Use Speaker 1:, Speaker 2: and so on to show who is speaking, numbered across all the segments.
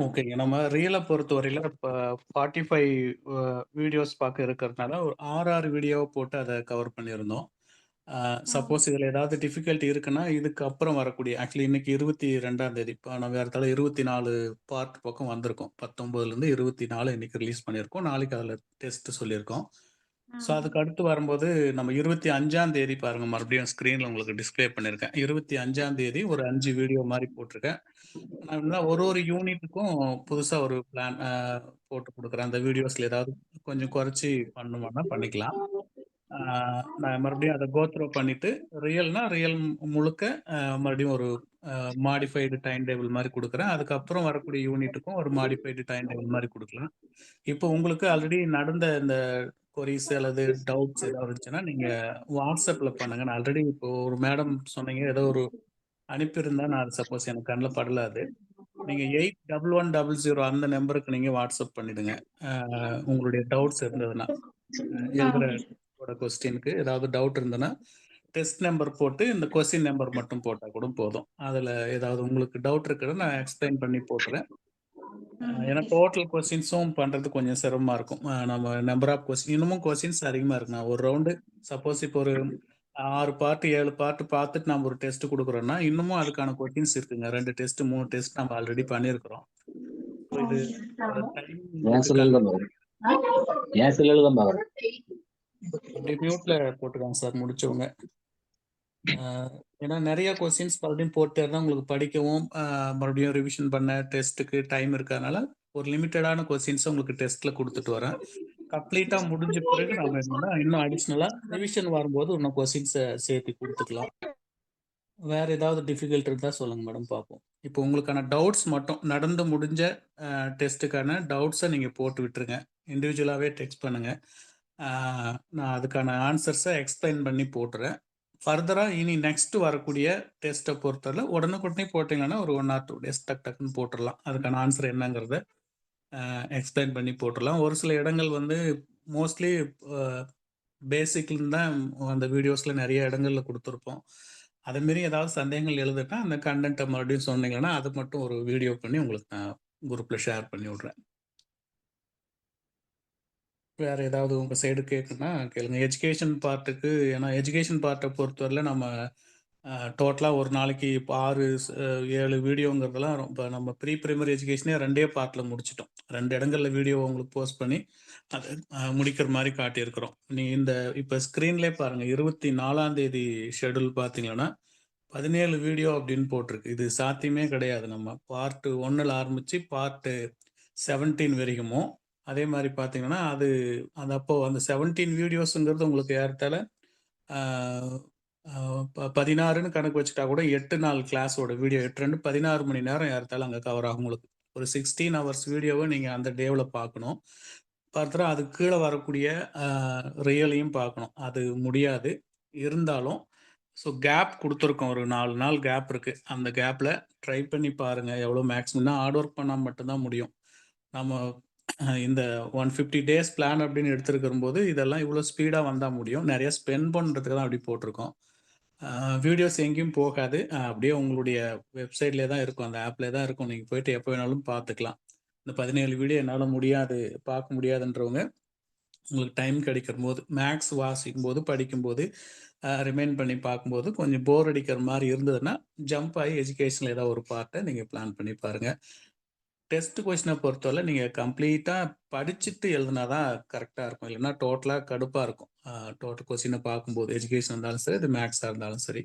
Speaker 1: ஓகேங்க. நம்ம ரியல பொறுத்தவரையில இப்ப 45 அ வீடியோஸ் பார்க்க இருக்கிறதுனால, ஒரு 6, 6 வீடியோவா போட்டு அத கவர் பண்ணியிருந்தோம். சப்போஸ் இதுல ஏதாவது டிஃபிகல்டி இருக்குன்னா, இதுக்கு அப்புறம் வரக்கூடிய ஆக்சுவலி இன்னைக்கு 22ஆம் தேதி. இப்ப நம்ம ஏறத்தாழ 24 பார்ட் பக்கம் வந்திருக்கும். 19லருந்து 24 இன்னைக்கு ரிலீஸ் பண்ணியிருக்கோம். நாளைக்கு அதுல டெஸ்ட் சொல்லியிருக்கோம். ஸோ அதுக்கு அடுத்து வரும்போது நம்ம 25ஆம் தேதி பாருங்க மறுபடியும் ஸ்க்ரீன்ல உங்களுக்கு டிஸ்ப்ளே பண்ணியிருக்கேன். 25ஆம் தேதி ஒரு அஞ்சு வீடியோ மாதிரி போட்டிருக்கேன். நான் ஒரு ஒரு யூனிட்டுக்கும் புதுசா ஒரு பிளான் போட்டு குடுக்குறேன். அந்த வீடியோஸ்ல ஏதாவது கொஞ்சம் குறைச்சு பண்ணணும்னா பண்ணிக்கலாம். ஆ நான் மறுபடியும் அத கோத்ரோ பண்ணிட்டு, ரியல்னா ரியல் முழுக்க மறுபடியும் ஒரு மாடிஃபைடு டைம் டேபிள் மாதிரி கொடுக்குறேன் அதுக்கப்புறம் வரக்கூடிய யூனிட்டுக்கும் ஒரு மாடிஃபைடு டைம் டேபிள் மாதிரி கொடுக்கலாம் இப்போ உங்களுக்கு ஆல்ரெடி நடந்த இந்த கொரிஸ் அல்லது டவுட்ஸ் ஏதாவது இருந்துச்சுன்னா, நீங்க வாட்ஸ்அப்ல பண்ணுங்க. நான் ஆல்ரெடி இப்போ ஒரு மேடம் சொன்னீங்க, ஏதோ ஒரு அனுப்பியிருந்தா நான் சப்போஸ் எனக்கு கண்ணில் படல அது. நீங்க 8110 அந்த நம்பருக்கு நீங்க வாட்ஸ்அப் பண்ணிடுங்க. உங்களுடைய டவுட்ஸ் இருந்ததுன்னா. எழுதுற கொஸ்டினுக்கு ஏதாவது டவுட் இருந்ததுன்னா, டெஸ்ட் நம்பர் போட்டு இந்த கொஸ்டின் நம்பர் மட்டும் போட்டா கூட போதும். அதுல ஏதாவது உங்களுக்கு டவுட் இருக்குன்னா நான் எக்ஸ்பிளைன் பண்ணி போட்டுறேன். ஏன்னா. டோட்டல் கொஸ்டின்ஸும் பண்றது கொஞ்சம் சிரமமா இருக்கும். நம்ம நம்பர் ஆஃப் கொஸ்டின் இன்னமும் கொஸ்டின்ஸ் அதிகமா இருக்கு. நான் ஒரு ரவுண்டு சப்போஸ் இப்போ ஒரு 6 பார்ட் 7 பார்ட் பார்த்துட்டு நம்ம ஒரு டெஸ்ட் குடுக்குறோம்னா, இன்னமும் அதுக்கான கொஸ்டின்ஸ் இருக்குங்க. 2 டெஸ்ட் 3 டெஸ்ட் நம்ம ஆல்ரெடி பண்ணியிருக்கிறோம். இது மியூட்ல போட்டுக்கோங்க சார் முடிச்சவங்க. ஏன்னா நிறைய கொஸ்டின்ஸ் மறுபடியும் போட்டு தான் உங்களுக்கு படிக்கவும், மறுபடியும் ரிவிஷன் பண்ண டெஸ்ட்டுக்கு டைம் இருக்காதனால, ஒரு லிமிட்டடான கொஸ்டின்ஸ் உங்களுக்கு டெஸ்ட்ல கொடுத்துட்டு வரேன். கம்ப்ளீட்டா முடிஞ்ச பிறகு நம்ம என்னன்னா, இன்னும் அடிஷ்னலா ரிவிஷன் வரும்போது இன்னும் கொஸ்டின்ஸ் சேர்த்து கொடுத்துக்கலாம் வேற ஏதாவது டிஃபிகல்ட் இருந்தா சொல்லுங்க மேடம் பார்ப்போம். இப்போ உங்களுக்கான டவுட்ஸ் மட்டும் நடந்து முடிஞ்ச டெஸ்ட்டுக்கான டவுட்ஸை நீங்க போட்டு விட்டுருங்க. இண்டிவிஜுவலாவே டெக்ஸ்ட் பண்ணுங்க. நான் அதுக்கான ஆன்சர்ஸை எக்ஸ்பிளைன் பண்ணி போட்டுறேன். ஃபர்தராக இனி நெக்ஸ்ட் வரக்கூடிய டெஸ்ட்டை பொறுத்தவரை உடனுக்குடனே போட்டீங்கன்னா, ஒரு ஒன் ஆர் டூ டேஸ் டக் டக்குன்னு போட்டுடலாம். அதுக்கான ஆன்சர் என்னங்கிறத எக்ஸ்பிளைன் பண்ணி போட்டுடலாம். ஒரு சில இடங்கள் வந்து மோஸ்ட்லி பேசிக்லேருந்து தான் அந்த வீடியோஸில் நிறைய இடங்களில் கொடுத்துருப்போம். அத ஏதாவது சந்தேகங்கள் எழுதுட்டா அந்த கண்டென்ட்டை மறுபடியும் சொன்னீங்கன்னா, அது மட்டும் ஒரு வீடியோ பண்ணி உங்களுக்கு நான் குரூப்பில் ஷேர் பண்ணி விடுறேன். வேற ஏதாவது உங்க சைடு கேட்குன்னா கேளுங்க. எஜுகேஷன் பார்ட்டுக்கு ஏன்னா எஜுகேஷன் பார்ட்டை பொறுத்தவரையில நம்ம டோட்டலாக ஒரு நாளைக்கு இப்போ ஆறு ஏழு வீடியோங்கிறதெல்லாம் ரொம்ப நம்ம ப்ரீ பிரைமரி எஜுகேஷனே ரெண்டே பார்ட்டில் முடிச்சிட்டோம் ரெண்டு இடங்களில் வீடியோ உங்களுக்கு போஸ்ட் பண்ணி, அதை முடிக்கிற மாதிரி காட்டியிருக்கிறோம். நீ இந்த இப்போ ஸ்க்ரீன்லேயே பாருங்கள் இருபத்தி நாலாம் தேதி ஷெட்யூல் பார்த்தீங்கன்னா, 17 வீடியோ அப்படின்னு போட்டிருக்கு. இது சாத்தியமே கிடையாது. நம்ம பார்ட்டு ஒன்றில் ஆரம்பித்து பார்ட்டு செவன்டீன் வரைக்குமோ அதே மாதிரி பார்த்தீங்கன்னா, அது அந்த அப்போது அந்த செவன்டீன் வீடியோஸுங்கிறது உங்களுக்கு ஏறத்தால பதினாறுன்னு ப 16ன்னு கணக்கு வச்சுட்டா கூட எட்டு நாள் கிளாஸோட வீடியோ 8, 2 16 மணி நேரம் ஏறத்தாழ அங்கே கவர் ஆகும் உங்களுக்கு. ஒரு 16 ஹவர்ஸ் வீடியோவை நீங்கள் அந்த டேவில் பார்க்கணும். ஃபர்தரா அதுக்கு கீழே வரக்கூடிய ரியலையும் பார்க்கணும். அது முடியாது. இருந்தாலும் ஸோ கேப் கொடுத்துருக்கோம் ஒரு நாலு நாள் கேப் இருக்குது அந்த கேப்பில் ட்ரை பண்ணி பாருங்கள் எவ்வளோ மேக்ஸிமம்னா ஹார்ட் ஒர்க் பண்ணால் மட்டும்தான் முடியும். நம்ம இந்த 150 டேஸ் பிளான் அப்படின்னு எடுத்திருக்கும்போது, இதெல்லாம் இவ்வளோ ஸ்பீடாக வந்தால் முடியும். நிறைய ஸ்பெண்ட் பண்ணுறதுக்கு தான் அப்படி போட்டிருக்கோம். வீடியோஸ் எங்கேயும் போகாது. அப்படியே உங்களுடைய வெப்சைட்லேயே தான் இருக்கும். அந்த ஆப்லேயே தான் இருக்கும். நீங்கள் போயிட்டு எப்போ வேணாலும் பார்த்துக்கலாம். இந்த 17 வீடியோ என்னால் முடியாது, பார்க்க முடியாதுன்றவங்க, உங்களுக்கு டைம் கிடைக்கும்போது, வாசிக்கும் போது படிக்கும்போது, ரிமைண்ட் பண்ணி பார்க்கும்போது, கொஞ்சம் போர் அடிக்கிற மாதிரி இருந்ததுன்னா, ஜம்ப் ஆகி எஜுகேஷனில் ஏதாவது ஒரு பார்ட்டை நீங்கள் பிளான் பண்ணி பாருங்கள் டெஸ்ட் கொஸ்டினை பொறுத்தவரை நீங்கள் கம்ப்ளீட்டாக படிச்சுட்டு எழுதுனா தான் கரெக்டாக இருக்கும். இல்லைன்னா டோட்டலாக கடுப்பாக இருக்கும். டோட்டல் கொஸ்டினை பார்க்கும்போது, எஜுகேஷன் இருந்தாலும் சரி, இது மேக்ஸாக இருந்தாலும் சரி.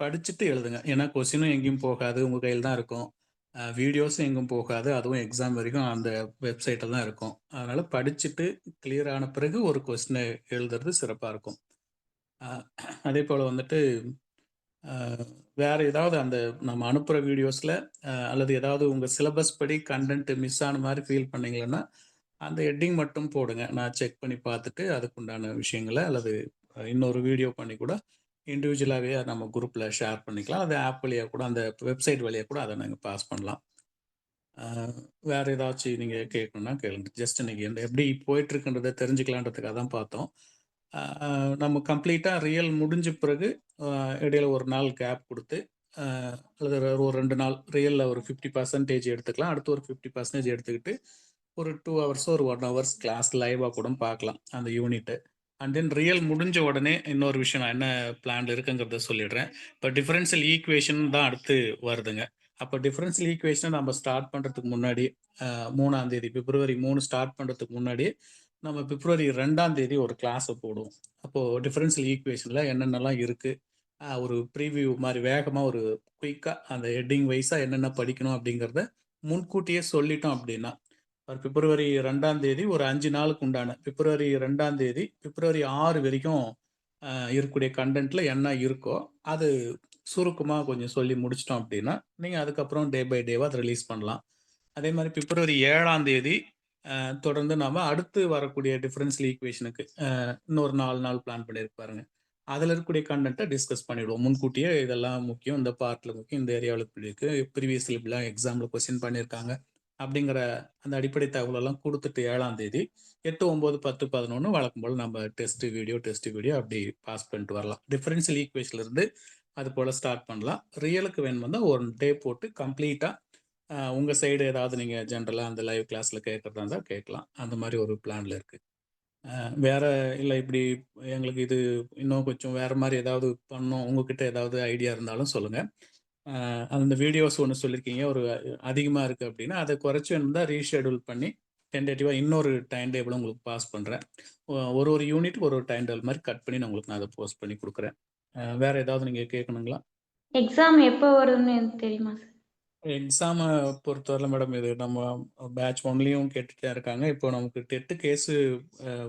Speaker 1: படிச்சுட்டு எழுதுங்க. ஏன்னா கொஸ்டினும் எங்கேயும் போகாது. உங்கள் கையில் தான் இருக்கும். வீடியோஸும் எங்கும் போகாது. அதுவும் எக்ஸாம் வரைக்கும் அந்த வெப்சைட்டில் தான் இருக்கும். அதனால் படிச்சுட்டு கிளியர் ஆன பிறகு ஒரு கொஸ்டினை எழுதுறது சிறப்பாக இருக்கும். அதே போல் வந்துட்டு வேற ஏதாவது அந்த நம்ம அனுப்புகிற வீடியோஸில் அல்லது ஏதாவது உங்கள் சிலபஸ் படி கன்டென்ட் மிஸ் ஆன மாதிரி ஃபீல் பண்ணீங்கன்னா, அந்த ஹெட்டிங் மட்டும் போடுங்க. நான் செக் பண்ணி பார்த்துட்டு அதுக்குண்டான விஷயங்களை அல்லது இன்னொரு வீடியோ பண்ணி கூட இண்டிவிஜுவலாகவே நம்ம குரூப்பில் ஷேர் பண்ணிக்கலாம். அது ஆப் வழியாக கூட அந்த வெப்சைட் வழியாக கூட அதை நாங்கள் பாஸ் பண்ணலாம். வேறு வேற ஏதாச்சும் நீங்கள் கேட்கணுன்னா கேளுங்க. ஜஸ்ட் இன்னைக்கு எந்த எப்படி போயிட்டுருக்குன்றதை தெரிஞ்சுக்கலான்றதுக்காக தான் பார்த்தோம். நம்ம கம்ப்ளீட்டாக ரியல் முடிஞ்ச பிறகு இடையில ஒரு நாள் கேப் கொடுத்து அல்லது ஒரு ரெண்டு நாள் ரியலில் ஒரு 50% எடுத்துக்கலாம். அடுத்து ஒரு 50% எடுத்துக்கிட்டு, ஒரு டூ ஹவர்ஸோ, ஒரு ஒன் ஹவர்ஸ் கிளாஸ் லைவாக கூட பார்க்கலாம். அந்த யூனிட்டு அண்ட் தென் ரியல் முடிஞ்ச உடனே இன்னொரு விஷயம் நான் என்ன பிளான் இருக்குங்கிறத சொல்லிடுறேன். இப்போ டிஃபரன்ஷியல் ஈக்குவேஷன் தான் அடுத்து வருதுங்க. அப்போ டிஃபரன்ஷியல் ஈக்குவேஷனை நம்ம ஸ்டார்ட் பண்ணுறதுக்கு முன்னாடி, மூணாம் தேதி பிப்ரவரி மூணு ஸ்டார்ட் பண்ணுறதுக்கு முன்னாடி, நம்ம பிப்ரவரி ரெண்டாம் தேதி ஒரு கிளாஸை போடுவோம். அப்போது டிஃபரன்ஷியல் ஈக்குவேஷனில் என்னென்னலாம் இருக்குது ஒரு ப்ரீவியூ மாதிரி வேகமாக ஒரு குயிக்காக அந்த ஹெட்டிங் வைஸாக என்னென்ன படிக்கணும் அப்படிங்கிறத முன்கூட்டியே சொல்லிட்டோம் அப்படின்னா, ஒரு பிப்ரவரி ரெண்டாம் தேதி ஒரு அஞ்சு நாளுக்கு உண்டான பிப்ரவரி ரெண்டாம் தேதி பிப்ரவரி ஆறு வரைக்கும் இருக்கக்கூடிய கண்டென்ட்டில் என்ன இருக்கோ, அது சுருக்கமாக கொஞ்சம் சொல்லி முடிச்சிட்டோம் அப்படின்னா, நீங்கள் அதுக்கப்புறம் டே பை டேவாக அதை ரிலீஸ் பண்ணலாம். அதே மாதிரி பிப்ரவரி ஏழாம் தேதி தொடர்ந்து நாம அடுத்து வரக்கூடிய டிஃபரன்ஷியல் ஈக்குவேஷனுக்கு இன்னொரு நாலு நாள் பிளான் பண்ணியிருப்பாருங்க பாருங்க. அதுல இருக்கக்கூடிய கண்டென்ட்டை டிஸ்கஸ் பண்ணிடுவோம். முன்கூட்டியே இதெல்லாம் முக்கியம். இந்த பார்ட்ல முக்கியம். இந்த ஏரியாவில் இப்படி இருக்கு. ப்ரீவியஸ்லி இப்படிலாம் எக்ஸாம்ல கொஸ்டின் பண்ணியிருக்காங்க. அப்படிங்கிற அந்த அடிப்படை தகவலெல்லாம் கொடுத்துட்டு ஏழாம் தேதி 8, 9, 10, 11 வழக்கம் போல் நம்ம டெஸ்ட் வீடியோ, டெஸ்ட் வீடியோ அப்படி பாஸ் பண்ணிட்டு வரலாம். டிஃபரன்ஷியல் ஈக்குவேஷன்ல இருந்து அது போல ஸ்டார்ட் பண்ணலாம். ரியலுக்கு வேணும் வந்தால் ஒரு டே போட்டு கம்ப்ளீட்டா உங்கள் உங்க சைடு ஏதாவது நீங்க ஜென்ரலாக அந்த லைவ் கிளாஸ்ல கேட்கறதா இருந்தால் கேட்கலாம். அந்த மாதிரி ஒரு பிளான்ல இருக்கு. வேற இல்லை இப்படி எங்களுக்கு இது இன்னும் கொஞ்சம் வேற மாதிரி ஏதாவது பண்ணோம் உங்ககிட்ட ஏதாவது ஐடியா இருந்தாலும் சொல்லுங்க. அந்த வீடியோஸ் ஒன்று சொல்லியிருக்கீங்க. ஒரு அதிகமாக இருக்குது அப்படின்னா, அதை குறைச்சி வேணும்னா ரீஷெடியூல் பண்ணி டென்டேட்டிவாக இன்னொரு டைம் டேபிளும் உங்களுக்கு பாஸ் பண்ணுறேன் ஒரு ஒரு யூனிட் ஒரு ஒரு டைம் டேபிள் மாதிரி கட் பண்ணி நான் உங்களுக்கு நான் அதை போஸ்ட் பண்ணி கொடுக்குறேன் வேற ஏதாவது நீங்கள் கேட்கணுங்களா?
Speaker 2: எக்ஸாம் எப்போ வரும்னு எனக்கு தெரியுமா சார்?
Speaker 1: எக்ஸாம பொறுத்தவரை மேடம் இது நம்ம பேட்ச் ஒன்லையும் கேட்டுட்டு தான் இருக்காங்க. இப்போ நமக்கு டெட்டு கேஸு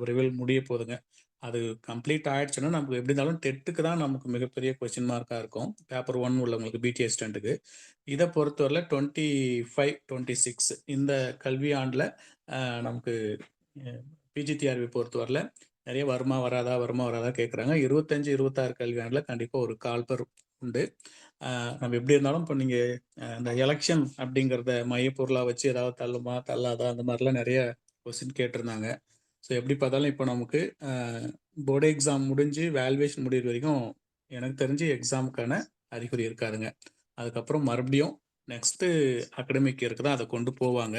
Speaker 1: விரைவில் முடிய போதுங்க. அது கம்ப்ளீட் ஆயிடுச்சுன்னா, நமக்கு எப்படி இருந்தாலும் டெட்டுக்கு தான் நமக்கு மிகப்பெரிய கொஸ்டின் மார்க்காக இருக்கும். பேப்பர் ஒன் உள்ளவங்களுக்கு பிடி அசிஸ்டன்ட்க்கு. இத பொறுத்தவரையில 25, 26 இந்த கல்வி ஆண்டில் நமக்கு அ பிஜிடிஆர்பி பொறுத்தவரையில நிறைய வருமா, வராதா, வருமா, வராதா கேட்குறாங்க. இருபத்தஞ்சி இருபத்தாறு கல்வி ஆண்டில் கண்டிப்பாக ஒரு கால்பர் உண்டு. நம்ம எப்படி இருந்தாலும் இப்போ நீங்க இந்த எலெக்ஷன் அப்படிங்கிறத மையப்பொருளா வச்சு ஏதாவது தள்ளுமா, தள்ளாதா அந்த மாதிரிலாம் நிறைய கொஸ்டின் கேட்டிருந்தாங்க. ஸோ எப்படி பார்த்தாலும் இப்போ நமக்கு போர்டு எக்ஸாம் முடிஞ்சு வேல்யூவேஷன் முடிகிற வரைக்கும் எனக்கு தெரிஞ்சு எக்ஸாமுக்கான அறிகுறி இருக்காதுங்க. அதுக்கப்புறம் மறுபடியும் நெக்ஸ்ட்டு அகடமிக் இயர்க்கு தான் அதை கொண்டு போவாங்க.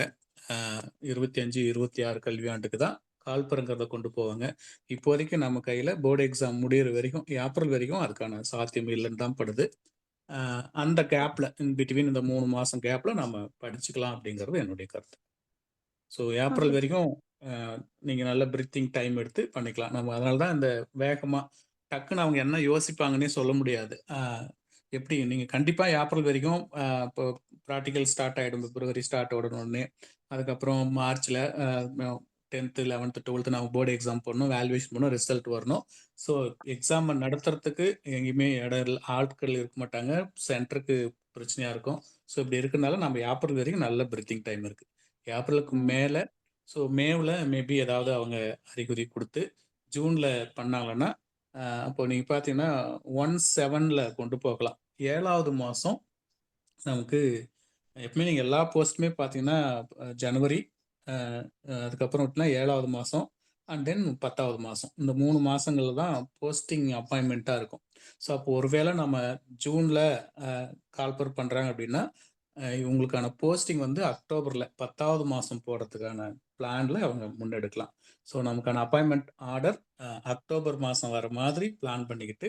Speaker 1: இருபத்தி அஞ்சு இருபத்தி ஆறு கல்வியாண்டுக்கு தான் கால்பர்ங்கிறத கொண்டு போவாங்க. இப்போதைக்கு நம்ம கையில போர்டு எக்ஸாம் முடியிற வரைக்கும் ஏப்ரல் வரைக்கும் அதுக்கான சாத்தியம் இல்லன்னு தான் படுது. அந்த கேப்ல இன் பிட்வீன் இந்த 3 மாசம் கேப்ல நம்ம படிச்சுக்கலாம் அப்படிங்கிறது என்னுடைய கருத்து. So April. வரைக்கும் அ நீங்க நல்ல பிரீத்திங் டைம் எடுத்து பண்ணிக்கலாம். நம்ம அதனால தான் இந்த வேகமா டக்குனு அவங்க என்ன யோசிப்பாங்கன்னே சொல்ல முடியாது. எப்படி நீங்க கண்டிப்பா ஏப்ரல் வரைக்கும் இப்போ பிராக்டிகல் ஸ்டார்ட் ஆயிடும். பிப்ரவரி ஸ்டார்ட் உடனே. அதுக்கப்புறம் மார்ச்ல 10த், 11த், 12த் நம்ம போர்டு எக்ஸாம் போடணும். வேல்யூவேஷன் பண்ணணும். ரிசல்ட் வரணும். ஸோ எக்ஸாம நடத்துறதுக்கு எங்கேயுமே இடம். ஆட்கள் இருக்க மாட்டாங்க. சென்டருக்கு பிரச்சனையா இருக்கும். ஸோ இப்படி இருக்கனால நம்ம ஏப்ரல் வரைக்கும் நல்ல பிரீத்திங் டைம் இருக்கு. ஏப்ரலுக்கு. மேல ஸோ மேவுல மேபி ஏதாவது அவங்க அறிகுறி குடுத்து, ஜூன்ல பண்ணாங்கன்னா, அப்போ நீங்க பார்த்தீங்கன்னா 1/7ல கொண்டு போகலாம். 7வது மாசம் நமக்கு எப்பவுமே நீங்க எல்லா போஸ்ட்டுமே பார்த்தீங்கன்னா, ஜனவரி அதுக்கப்புறம் விட்டீங்கன்னா 7வது மாசம் அண்ட் தென் பத்தாவது மாதம் இந்த மூணு மாதங்களில் தான் போஸ்டிங் அப்பாயின்மெண்ட்டாக இருக்கும். ஸோ அப்போ ஒருவேளை நம்ம ஜூனில் கால்பர் பண்ணுறாங்க அப்படின்னா, இவங்களுக்கான போஸ்டிங் வந்து அக்டோபரில் பத்தாவது மாதம் போடுறதுக்கான பிளானில் அவங்க முன்னெடுக்கலாம். ஸோ நமக்கான அப்பாயின்மெண்ட் ஆர்டர் அக்டோபர் மாதம் வர மாதிரி பிளான் பண்ணிக்கிட்டு,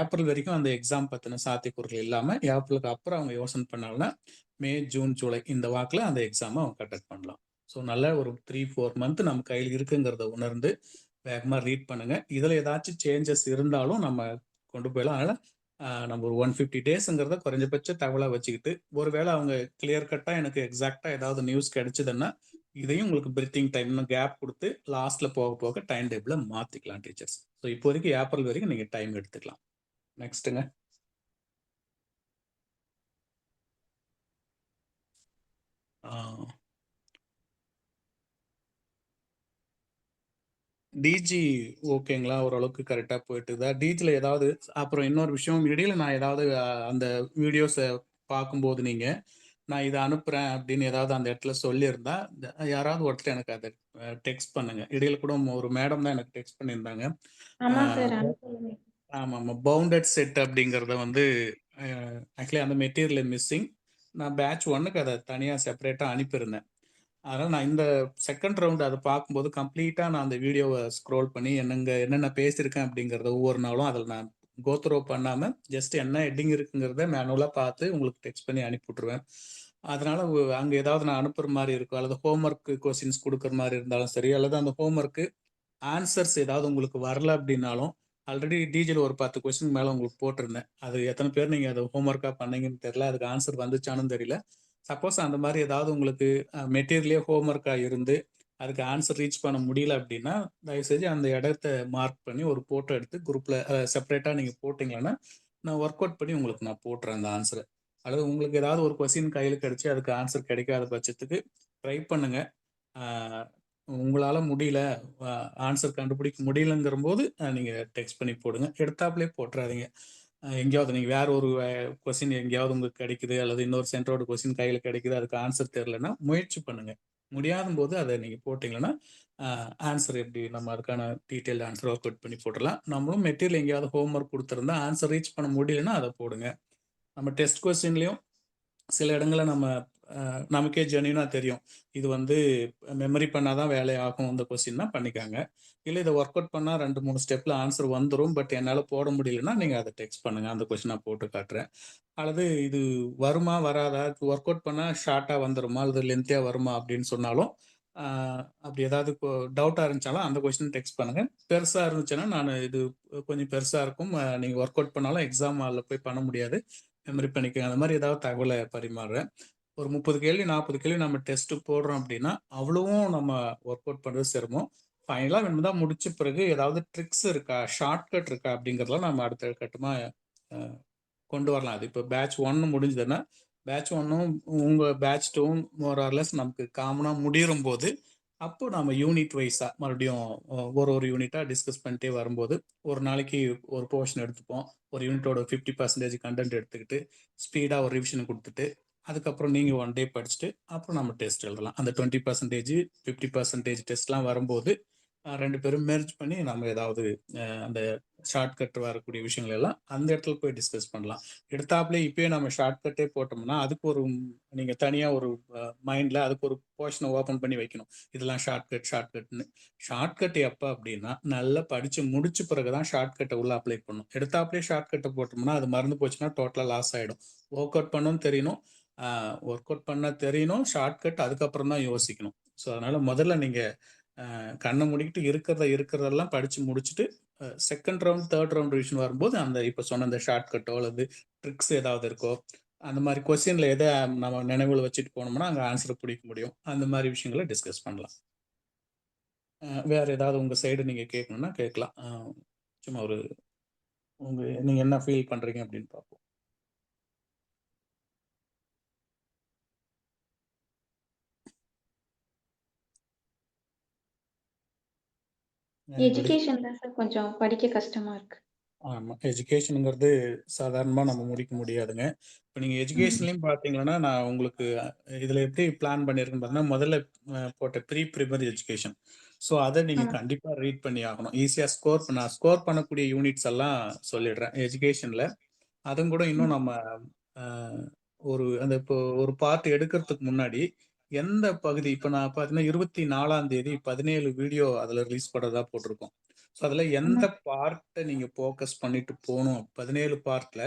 Speaker 1: ஏப்ரல் வரைக்கும் அந்த எக்ஸாம் பற்றின சாத்தியக்கூறுகள் இல்லாமல் ஏப்ரலுக்கு அப்புறம் அவங்க யோசனை பண்ணாங்கன்னா, மே, ஜூன், ஜூலை இந்த வாக்கில் அந்த எக்ஸாமை அவங்க கண்டக்ட் பண்ணலாம். ஸோ நல்ல ஒரு 3, 4 மந்த் நம்ம கையில் இருக்குங்கிறத உணர்ந்து வேகமாக ரீட் பண்ணுங்க. இதில் ஏதாச்சும் சேஞ்சஸ் இருந்தாலும் நம்ம கொண்டு போயிடலாம். அதனால் நம்ம ஒரு ஒன் ஃபிஃப்டி டேஸுங்கிறத குறைஞ்சபட்ச தகவலாக வச்சுக்கிட்டு, ஒருவேளை அவங்க கிளியர் கட்டாக எனக்கு எக்ஸாக்டாக ஏதாவது நியூஸ் கிடைச்சதுன்னா, இதையும் உங்களுக்கு பிரீத்திங் டைம்னு கேப் கொடுத்து லாஸ்ட்ல போக போக டைம் டேபிளில் மாற்றிக்கலாம் டீச்சர்ஸ். ஸோ இப்போதைக்கு ஏப்ரல் வரைக்கும் நீங்கள் டைம் எடுத்துக்கலாம். நெக்ஸ்ட்டுங்க. ஆ. டிஜி ஓகேங்களா? ஓரளவுக்கு கரெக்ட்டா போயிட்டுதா? டிஜில ஏதாவது அப்புறம் இன்னொரு விஷயம் இடையில நான் ஏதாவது அந்த வீடியோஸ பார்க்கும்போது நீங்க, நான் இத அனுப்புறேன் அப்படின்னு ஏதாவது அந்த இடத்துல சொல்லியிருந்தா, யாராவது ஒருத்தர் எனக்கு அத டெக்ஸ்ட் பண்ணுங்க. இடையில கூட ஒரு மேடம் தான் எனக்கு டெக்ஸ்ட் பண்ணியிருந்தாங்க.
Speaker 2: ஆமா
Speaker 1: ஆ
Speaker 2: சார். அனுப்பிருந்தேன்.
Speaker 1: ஆமாமா. பவுண்டட் செட் அப்படிங்கிறத வந்து ஆக்சுவலி அந்த மெட்டீரியல் மிஸ்ஸிங் நான் பேட்ச் ஒன்னுக்கு அதை தனியாக செப்பரேட்டாக அனுப்பியிருந்தேன் அதனால் நான் இந்த செகண்ட் ரவுண்ட் அதை பார்க்கும்போது கம்ப்ளீட்டாக நான் அந்த வீடியோவை ஸ்க்ரோல் பண்ணி என்னங்க என்னென்ன பேசியிருக்கேன் அப்படிங்கிறத ஒவ்வொரு நாளும் அதில் நான் கோத்ரோ பண்ணாமல் ஜஸ்ட் என்ன ஹெட்டிங் இருக்குங்கிறத மேனுவலாக பார்த்து உங்களுக்கு டெக்ஸ்ட் பண்ணி அனுப்பி விட்ருவேன் அதனால அங்கே ஏதாவது நான் அனுப்புகிற மாதிரி இருக்கும் அல்லது ஹோம்ஒர்க் கொஸ்டின்ஸ் கொடுக்குற மாதிரி இருந்தாலும் சரி அல்லது அந்த ஹோம்ஒர்க்கு ஆன்சர்ஸ் ஏதாவது உங்களுக்கு வரல அப்படின்னாலும் ஆல்ரெடி டீஜில் ஒரு பத்து கொஸ்டின் மேலே உங்களுக்கு போட்டிருந்தேன். அது எத்தனை பேர் நீங்கள் அதை ஹோம்ஒர்க்காக பண்ணீங்கன்னு தெரியல அதுக்கு ஆன்சர் வந்துச்சானும் தெரியல. சப்போஸ் அந்த மாதிரி ஏதாவது உங்களுக்கு மெட்டீரியலே ஹோம்ஒர்க்காக இருந்து அதுக்கு ஆன்சர் ரீச் பண்ண முடியல அப்படின்னா தயவுசெய்து அந்த இடத்த மார்க் பண்ணி ஒரு ஃபோட்டோ எடுத்து குரூப்பில் செப்பரேட்டாக நீங்கள் போட்டிங்களன்னா நான் ஒர்க் அவுட் பண்ணி உங்களுக்கு நான் போட்டுறேன் அந்த ஆன்சரை அல்லது உங்களுக்கு ஏதாவது ஒரு கொஸ்டின் கையில் கிடைச்சி அதுக்கு ஆன்சர் கிடைக்காத பட்சத்துக்கு ட்ரை பண்ணுங்க. உங்களால் முடியல ஆன்சர் கண்டுபிடிக்க முடியலங்கிற போது நீங்கள் டெக்ஸ்ட் பண்ணி போடுங்க. எடுத்தாப்புலேயே போட்டுறாதீங்க. எங்கேயாவது நீங்கள் வேற ஒரு கொஸ்டின் எங்கேயாவது உங்களுக்கு கிடைக்குது அல்லது இன்னொரு சென்டரோட கொஸ்டின் கையில் கிடைக்குது அதுக்கு ஆன்சர் தெரிலன்னா முயற்சி பண்ணுங்க. முடியாத போது அதை நீங்கள் போட்டிங்கன்னா ஆன்சர் எப்படி நம்ம அதுக்கான டீட்டெயில் ஆன்சர் ஒர்க் அவுட் பண்ணி போட்டுடலாம். நம்மளும் மெட்டீரியல் எங்கேயாவது ஹோம் ஒர்க் கொடுத்துருந்தா ஆன்சர் ரீச் பண்ண முடியலன்னா அதை போடுங்க. நம்ம டெஸ்ட் கொஸ்டின்லேயும் சில இடங்களில் நம்ம நமக்கே ஜெனியூனாக தெரியும். இது வந்து மெமரி பண்ணாதான் வேலை ஆகும் இந்த கொஸ்டின்னா பண்ணிக்காங்க. இல்லை இதை ஒர்க் அவுட் பண்ணால் ரெண்டு மூணு ஸ்டெப்பில் ஆன்சர் வந்துடும் பட் என்னால் போட முடியலன்னா நீங்கள் அதை டெக்ஸ்ட் பண்ணுங்கள் அந்த கொஸ்டினாக போட்டு காட்டுறேன். அல்லது இது வருமா வராதா? ஒர்க் அவுட் பண்ணால் ஷார்ட்டாக வந்துடுமா அல்லது லென்த்தியாக வருமா? அப்படின்னு சொன்னாலும் அப்படி ஏதாவது டவுட்டாக இருந்துச்சாலும் அந்த கொஸ்டின் டெக்ஸ்ட் பண்ணுங்கள் பெருசாக இருந்துச்சுன்னா நான் இது கொஞ்சம் பெருசாக இருக்கும். நீங்கள் ஒர்க் அவுட் பண்ணாலும் எக்ஸாம் அதில் போய் பண்ண முடியாது. மெமரி பண்ணிக்கோங்க. அந்த மாதிரி ஏதாவது தகவலை பரிமாறுறேன். ஒரு முப்பது கேள்வி நாற்பது கேள்வி நம்ம டெஸ்ட் போடுறோம் அப்படின்னா அவ்வளவும் நம்ம ஒர்க் அவுட் பண்ணுறது சிரமம். ஃபைனலாக வேணும் தான் முடிச்ச பிறகு ஏதாவது ட்ரிக்ஸ் இருக்கா ஷார்ட்கட் இருக்கா அப்படிங்கிறதெல்லாம் நம்ம அடுத்த கட்டமாக கொண்டு வரலாம். அது இப்போ பேட்ச் ஒன்று முடிஞ்சதுன்னா பேட்ச் ஒன்னும் உங்கள் பேட்ச் டூவும் மோரார்லெஸ் நமக்கு காமனாக முடியும் போது அப்போ நம்ம யூனிட் வைஸாக மறுபடியும் ஒரு ஒரு யூனிட்டாக டிஸ்கஸ் பண்ணிட்டே வரும்போது ஒரு நாளைக்கு ஒரு போர்ஷன் எடுத்துப்போம். ஒரு யூனிட்டோட ஃபிஃப்டி பர்சன்டேஜ் கண்டென்ட் எடுத்துக்கிட்டு ஸ்பீடாக ஒரு ரிவிஷன் கொடுத்துட்டு அதுக்கப்புறம் நீங்கள் ஒன் டே படிச்சுட்டு அப்புறம் நம்ம டெஸ்ட் எழுதலாம். அந்த டுவெண்ட்டி பர்சன்டேஜ் ஃபிஃப்டி பர்சன்டேஜ் டெஸ்ட்லாம் வரும்போது ரெண்டு பேரும் மேர்ஜ் பண்ணி நம்ம ஏதாவது அந்த ஷார்ட்கட் வரக்கூடிய விஷயங்கள் எல்லாம் அந்த இடத்துல போய் டிஸ்கஸ் பண்ணலாம். எடுத்தாப்புல இப்பயே நம்ம ஷார்ட்கட்டே போட்டோம்னா அதுக்கு ஒரு நீங்கள் தனியாக ஒரு மைண்டில் அதுக்கு ஒரு போர்ஷனை ஓப்பன் பண்ணி வைக்கணும். இதெல்லாம் ஷார்ட்கட் ஷார்ட்கட்னு ஷார்ட்கட் எப்போ அப்படின்னா நல்லா படித்து முடிச்ச பிறகு தான் ஷார்ட்கட்டை உள்ள அப்ளை பண்ணணும். எடுத்தாப்புலேயே ஷார்ட்கட்டை போட்டோம்னா அது மறந்து போச்சுன்னா டோட்டலாக லாஸ் ஆகிடும் ஒர்க் அவுட் பண்ணணும் தெரியணும். ஒர்க் அவுட் பண்ண தெரியணும் ஷார்ட்கட் அதுக்கப்புறம் தான் யோசிக்கணும். ஸோ அதனால் முதல்ல நீங்கள் கண்ணை முடிக்கிட்டு இருக்கிறத இருக்கிறதெல்லாம் படித்து முடிச்சுட்டு second round third round revision வரும்போது அந்த இப்போ சொன்ன அந்த ஷார்ட்கட்டோ அல்லது ட்ரிக்ஸ் ஏதாவது இருக்கோ அந்த மாதிரி கொஸ்டினில் எதை நம்ம நினைவில் வச்சுட்டு போனோம்னா அங்கே ஆன்சரை பிடிக்க முடியும். அந்த மாதிரி விஷயங்களை டிஸ்கஸ் பண்ணலாம். வேறு ஏதாவது உங்கள் சைடு நீங்கள் கேட்கணுன்னா கேட்கலாம் சும்மா ஒரு உங்கள் நீங்கள் என்ன ஃபீல் பண்ணுறீங்க அப்படின்னு பார்ப்போம்.
Speaker 2: எஜுகேஷன் தான் சார் கொஞ்சம் படிக்க கஷ்டமா இருக்கு.
Speaker 1: ஆமாம் எஜுகேஷனுங்கிறது சாதாரணமாக நம்ம முடிக்க முடியாதுங்க. இப்போ நீங்கள் எஜுகேஷன்லையும் பார்த்தீங்கன்னா நான் உங்களுக்கு இதில் எப்படி பிளான் பண்ணியிருக்கேன்னு பார்த்தீங்கன்னா முதல்ல போட்ட ப்ரீ ப்ரிமரி எஜுகேஷன் ஸோ அதை நீங்கள் கண்டிப்பாக ரீட் பண்ணி ஆகணும். ஈஸியாக ஸ்கோர் பண்ண ஸ்கோர் பண்ணக்கூடிய யூனிட்ஸ் எல்லாம் சொல்லிடுறேன் எஜுகேஷனில் அதுவும் கூட இன்னும் நம்ம ஒரு அந்த இப்போ ஒரு பார்ட் எடுக்கிறதுக்கு முன்னாடி எந்த பகுதி? இப்போ நான் பார்த்தீங்கன்னா இருபத்தி நாலாம் தேதி பதினேழு வீடியோ அதில் ரிலீஸ் பண்ணுறதா போட்டிருக்கோம். ஸோ அதில் எந்த பார்ட்டை நீங்கள் ஃபோக்கஸ் பண்ணிட்டு போகணும்? பதினேழு பார்ட்டில்